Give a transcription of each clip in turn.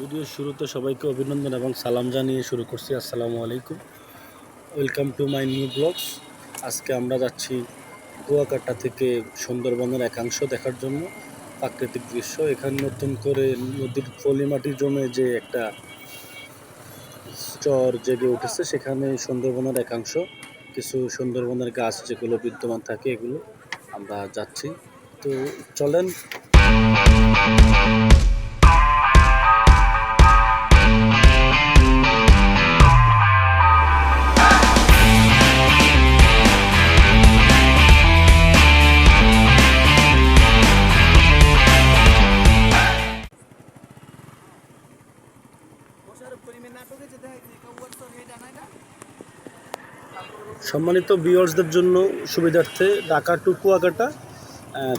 ভিডিওর শুরুতে সবাইকে অভিনন্দন এবং সালাম জানিয়ে শুরু করছি। আসসালামু আলাইকুম। Welcome to my new blogs আজকে আমরা যাচ্ছি কুয়াকাটা থেকে সুন্দরবনের একাংশ দেখার জন্য, প্রাকৃতিক দৃশ্য। এখানে নতুন করে নদীর পলিমাটি জমে যে একটা চর জেগে উঠেছে, সেখানে সুন্দরবনের একাংশ, কিছু সুন্দরবনের গাছ যেগুলো বিদ্যমান থাকে, এগুলো আমরা যাচ্ছি। তো চলেন। সম্মানিত ভিউয়ার্সদের জন্য সুবিধার্থে ঢাকা টু কুয়াকাটা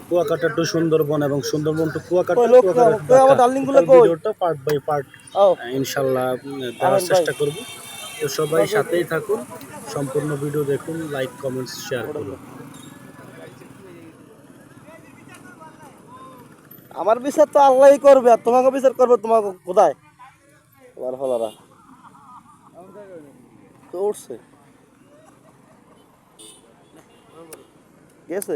কুয়াকাটা টু সুন্দরবন এবং সুন্দরবন টু কুয়াকাটা? ভিডিওটা পার্ট বাই পার্ট ইনশাল্লাহ দেওয়ার চেষ্টা করব। তো সবাই সাথেই থাকুন সম্পূর্ণ ভিডিও দেখুন লাইক কমেন্টস শেয়ার করুন। আমার বিচার তো আল্লাহই করবে আর তোমাকে বিচার করবে তোমাকে কোথায়? তোমার ফলারা। তো উঠছে গেছে?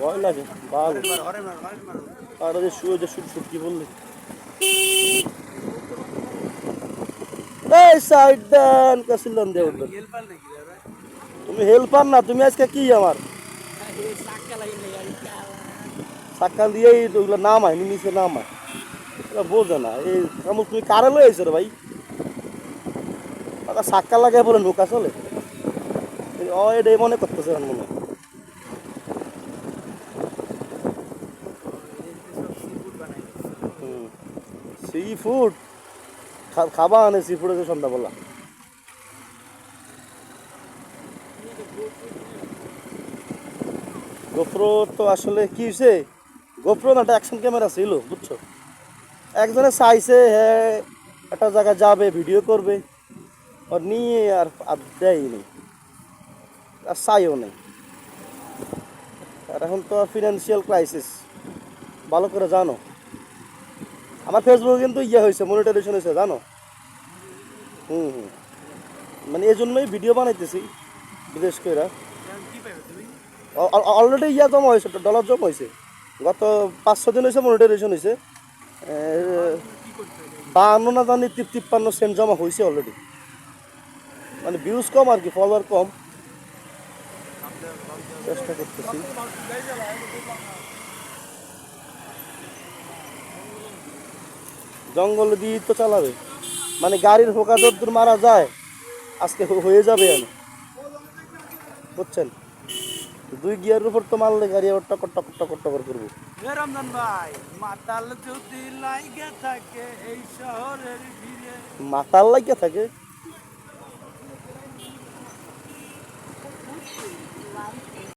ভয় লাগে ভালো আর যে শুয়ে যে শুট শুট বললি। এই তুমি হেল্পার না, তুমি আজকে কি আমার? সাক্কাল দিয়েই তো ওগুলো নামায় নিচে নামায় ওরা বোঝে না। এই কামড় তুমি কারে আইছো রে ভাই? ওটা সাক্কা লাগাই বলে নৌকা চলে। ও এটাই মনে করতেছে মনে হয়। সি ফুড খাবা আনে সি ফুড আছে সন্ধ্যাবেলা। গোপ্রো তো আসলে কি হয়েছে গোপ্রো না একটা অ্যাকশন ক্যামেরা ছিল, বুঝছ? একজনে চাইছে হ্যাঁ একটা জায়গায় যাবে ভিডিও করবে। আর নিয়ে আর আর দেয়নি। আর চাইও নেই। আর এখন তো ফিনান্সিয়াল ক্রাইসিস ভালো করে জানো। আমার ফেসবুকে কিন্তু ইয়ে হয়েছে মনিটাইজেশন হয়েছে জানো? হুম হুম। মানে এই জন্যই ভিডিও বানাইতেছি, বিদেশ কইরা। অলরেডি ইয়া জমা হয়েছে ডলার জমা হয়েছে গত পাঁচ দিন হয়েছে মনিটাইজেশন হয়েছে বাহান্ন না জানি তিপ তিপ্পান্ন সেন্ট জমা হয়েছে অলরেডি মানে ভিউজ কম আর কি ফলোয়ার কম। চেষ্টা করতেছি। জঙ্গল দিয়ে তো চালাবে। মানে গাড়ির হোকা যদ্দূর মারা যায়, আজকে হয়ে যাবে আমি বুঝছেন? দুই গিয়ার উপর তো মারলে গাড়ি আবার টকর টকর টকর টকর করব রমজান ভাই মাতাল যদি লাগে থাকে এই শহরের ভিড়ে। মাতাল লাগে থাকে?